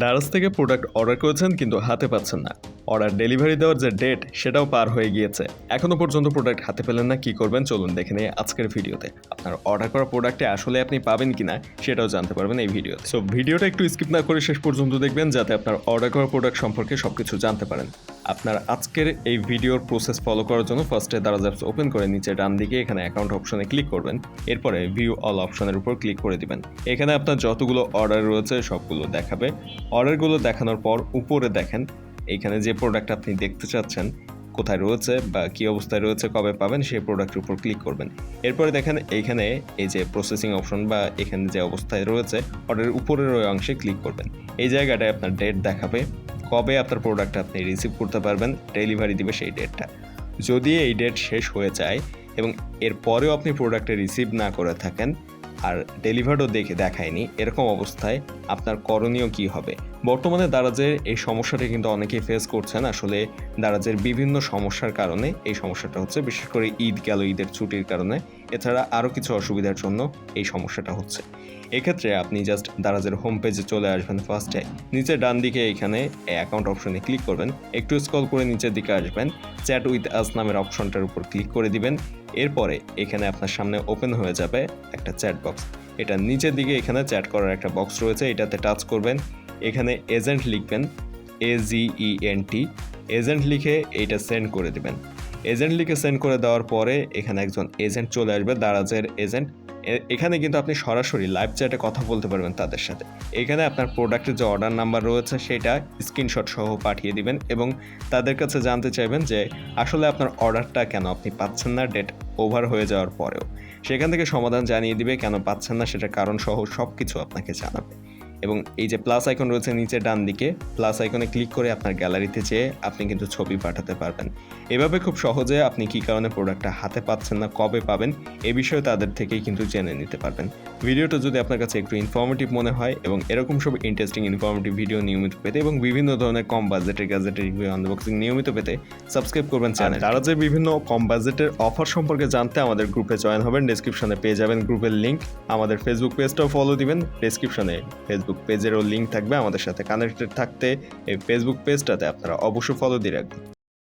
দারাজ থেকে product order করেছেন, কিন্তু হাতে পাচ্ছেন না। অর্ডার ডেলিভারি দেওয়ার যে ডেট সেটাও পার হয়ে গিয়েছে। এখনও পর্যন্ত প্রোডাক্ট হাতে পেলেন না, কি করবেন চলুন দেখে নিয়ে আজকের ভিডিওতে। আপনার অর্ডার করা প্রোডাক্টে আসলে আপনি পাবেন কিনা, সেটাও জানতে পারবেন এই ভিডিওতে। সো ভিডিওটা একটু স্কিপ না করে শেষ পর্যন্ত দেখবেন, যাতে আপনার অর্ডার করা প্রোডাক্ট সম্পর্কে সবকিছু জানতে পারেন। আপনার আজকের এই ভিডিওর প্রসেস ফলো করার জন্য ফার্স্টে দারাজ অ্যাপস ওপেন করে নিচে ডান দিকে এখানে অ্যাকাউন্ট অপশনে ক্লিক করবেন। এরপরে ভিউ অল অপশনের উপর ক্লিক করে দিবেন। এখানে আপনার যতগুলো অর্ডার রয়েছে সবগুলো দেখাবে। অর্ডারগুলো দেখানোর পর উপরে দেখেন এইখানে যে প্রোডাক্ট আপনি দেখতে চাচ্ছেন, কোথায় রয়েছে বা কী অবস্থায় রয়েছে, কবে পাবেন, সেই প্রোডাক্টের উপর ক্লিক করবেন। এরপরে দেখেন এইখানে এই যে প্রসেসিং অপশন বা এখানে যে অবস্থায় রয়েছে অর্ডারের উপরের ওই অংশে ক্লিক করবেন। এই জায়গাটায় আপনার ডেট দেখাবে। কবে আপনার প্রোডাক্ট আপনি রিসিভ করতে পারবেন ডেলিভারি দিবে সেই ডেটটা যদি এই ডেট শেষ হয়ে যায় এবং এরপরেও আপনি প্রোডাক্টে রিসিভ না করে থাকেন, আর ডেলিভারও দেখে দেখায়নি, এরকম অবস্থায় আপনার করণীয় কি হবে? বর্তমানে দারাজের এই সমস্যাটা কিন্তু অনেকেই ফেস করছেন। আসলে দারাজের বিভিন্ন সমস্যার কারণে এই সমস্যাটা হচ্ছে, বিশেষ করে ঈদ গেল, ঈদের ছুটির কারণে। এছাড়া আরও কিছু অসুবিধার জন্য এই সমস্যাটা হচ্ছে। এক্ষেত্রে আপনি জাস্ট দারাজের হোম পেজে চলে আসবেন ফার্স্টে নিচে ডান দিকে এখানে অ্যাকাউন্ট অপশনে ক্লিক করবেন। একটু স্ক্রল করে নিচের দিকে আসবেন। চ্যাট উইথ আস নামের অপশনটার উপর ক্লিক করে দিবেন। এরপরে এখানে আপনার সামনে ওপেন হয়ে যাবে একটা চ্যাট বক্স এটা নিচের দিকে এখানে চ্যাট করার একটা বক্স রয়েছে। এটাতে টাচ করবেন। এখানে এজেন্ট লিখবেন এ ই এন টি এজেন্ট লিখে এইটা সেন্ড করে দিবেন। এজেন্ট লিখে সেন্ড করে দেওয়ার পরে এখানে একজন এজেন্ট চলে আসবে, দারাজের এজেন্ট এখানে কিন্তু আপনি সরাসরি লাইভ চ্যাটে কথা বলতে পারবেন তাদের সাথে। এখানে আপনার প্রোডাক্টের যে অর্ডার নাম্বার রয়েছে, সেটা স্ক্রিনশট সহ পাঠিয়ে দিবেন এবং তাদের কাছে জানতে চাইবেন যে আসলে আপনার অর্ডারটা কেন আপনি পাচ্ছেন না ডেট ওভার হয়ে যাওয়ার পরেও। সেখান থেকে সমাধান জানিয়ে দিবে কেন পাচ্ছেন না সেটা কারণ সহ সব কিছু আপনাকে জানাবে। এবং এই যে প্লাস আইকন রয়েছে নিচে ডান দিকে প্লাস আইকনে ক্লিক করে আপনার গ্যালারিতে যেয়ে আপনি কিন্তু ছবি পাঠাতে পারবেন। এভাবে খুব সহজে আপনি কী কারণে প্রোডাক্টটা হাতে পাচ্ছেন না কবে পাবেন এ বিষয়ে তাদের থেকেই কিন্তু জেনে নিতে পারবেন। ভিডিওটা যদি আপনার কাছে একটু ইনফর্মেটিভ মনে হয় এবং এরকম সব ইন্টারেস্টিং ইনফর্মেটিভ ভিডিও নিয়মিত পেতে এবং বিভিন্ন ধরনের কম বাজেটের গ্যাজেটের রিভিউ আনবক্সিং নিয়মিত পেতে সাবস্ক্রাইব করবেন চ্যানেল তারা যে বিভিন্ন কম বাজেটের অফার সম্পর্কে জানতে আমাদের গ্রুপে জয়েন হবেন ডেসক্রিপশনে পেয়ে যাবেন গ্রুপের লিঙ্ক আমাদের ফেসবুক পেজটাও ফলো দিবেন ডেসক্রিপশনে ফেসবুক পেজেরও লিঙ্ক থাকবে আমাদের সাথে কানেক্টেড থাকতে। এই ফেসবুক পেজটাতে আপনারা অবশ্যই ফলো দিয়ে রাখবেন।